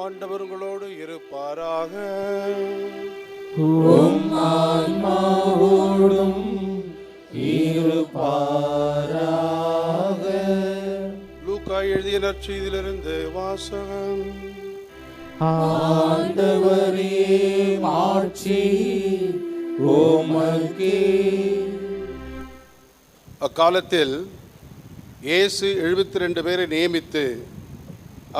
ஆண்டவர் உங்களோடு இருப்பாராக. லூக்கா எழுதிய நற்செய்தியிலிருந்து வாசகம். ஆண்டவரே மாட்சி ஓமக்கே அக்காலத்தில் இயேசு எழுபத்தி ரெண்டு பேரை நியமித்து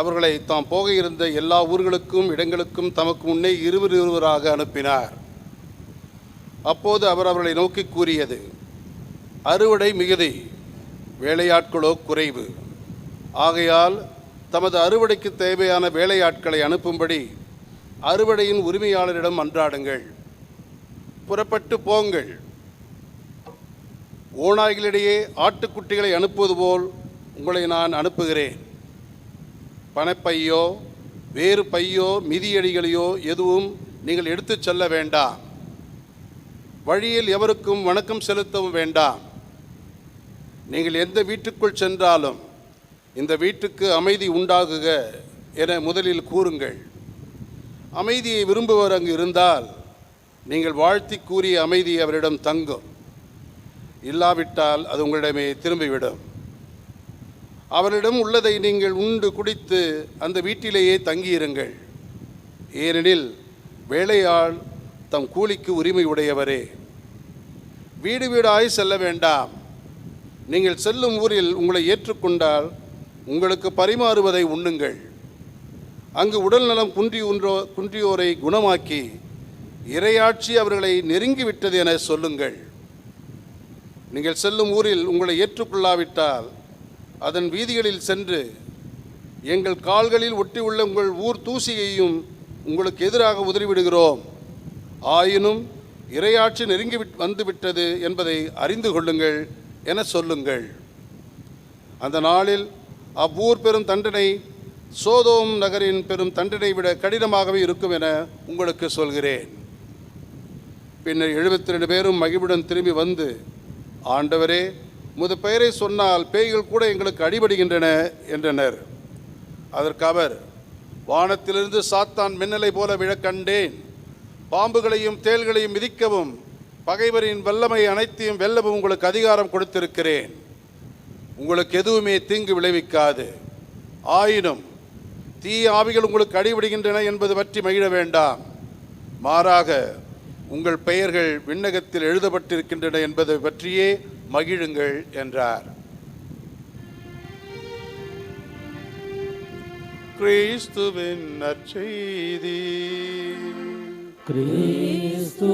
அவர்களை தாம் போக இருந்த எல்லா ஊர்களுக்கும் இடங்களுக்கும் தமக்கு முன்னே இருவர் இருவராக அனுப்பினார். அப்போது அவர் அவர்களை நோக்கி கூறியது அறுவடை மிகுதி வேலையாட்களோ குறைவு. ஆகையால் தமது அறுவடைக்கு தேவையான வேலையாட்களை அனுப்பும்படி அறுவடையின் உரிமையாளரிடம் அன்றாடுங்கள். புறப்பட்டு போங்கள். ஓநாய்களிடையே ஆட்டுக்குட்டிகளை அனுப்புவது போல் உங்களை நான் அனுப்புகிறேன். பணப்பையோ வேறு பையோ மிதியடிகளையோ எதுவும் நீங்கள் எடுத்துச் செல்ல வேண்டாம். வழியில் எவருக்கும் வணக்கம் செலுத்தவும் வேண்டாம். நீங்கள் எந்த வீட்டுக்குள் சென்றாலும் இந்த வீட்டுக்கு அமைதி உண்டாகுக என முதலில் கூறுங்கள். அமைதியை விரும்புவர் அங்கு இருந்தால் நீங்கள் வாழ்த்தி கூறிய அமைதி அவரிடம் தங்கும். இல்லாவிட்டால் அது உங்களிடமே திரும்பிவிடும். அவரிடம் உள்ளதை நீங்கள் உண்டு குடித்து அந்த வீட்டிலேயே தங்கியிருங்கள். ஏனெனில் வேலையாள் தம் கூலிக்கு உரிமை உடையவரே வீடு வீடாய் செல்ல வேண்டாம். நீங்கள் செல்லும் ஊரில் உங்களை ஏற்றுக்கொண்டால் உங்களுக்கு பரிமாறுவதை உண்ணுங்கள். அங்கு உடல்நலம் குன்றியுன்றோ குன்றியோரை குணமாக்கி இரையாட்சி அவர்களை நெருங்கிவிட்டது என சொல்லுங்கள். நீங்கள் செல்லும் ஊரில் உங்களை ஏற்றுக்கொள்ளாவிட்டால் அதன் வீதிகளில் சென்று எங்கள் கால்களில் ஒட்டியுள்ள உங்கள் ஊர் தூசியையும் உங்களுக்கு எதிராக உதறிவிடுகிறோம். ஆயினும் இரையாட்சி நெருங்கி விட்- வந்துவிட்டது என்பதை அறிந்து கொள்ளுங்கள் என சொல்லுங்கள். அந்த நாளில் அவ்வூர் பெரும் தண்டனை சோதோம் நகரின் பெரும் தண்டனை விட கடினமாகவே இருக்கும் என உங்களுக்கு சொல்கிறேன். பின்னர் எழுபத்தி ரெண்டு பேரும் மகிழ்வுடன் திரும்பி வந்து ஆண்டவரே முது பெயரை சொன்னால் பேய்கள் கூட எங்களுக்கு அடிபடுகின்றன என்றனர். அதற்கு அவர் வானத்திலிருந்து சாத்தான் மின்னலை போல விழக்கண்டேன் பாம்புகளையும் தேள்களையும் மிதிக்கவும் பகைவரின் வல்லமை அனைத்தையும் வெல்லவும் உங்களுக்கு அதிகாரம் கொடுத்திருக்கிறேன். உங்களுக்கு எதுவுமே தீங்கு விளைவிக்காது. ஆயினும் தீய ஆவிகள் உங்களுக்கு அடிபடுகின்றன என்பது பற்றி மகிழ வேண்டாம். மாறாக உங்கள் பெயர்கள் விண்ணகத்தில் எழுதப்பட்டிருக்கின்றன என்பதை பற்றியே மகிழுங்கள் என்றார். கிறிஸ்துவின் நற்செய்தி. கிறிஸ்துவின்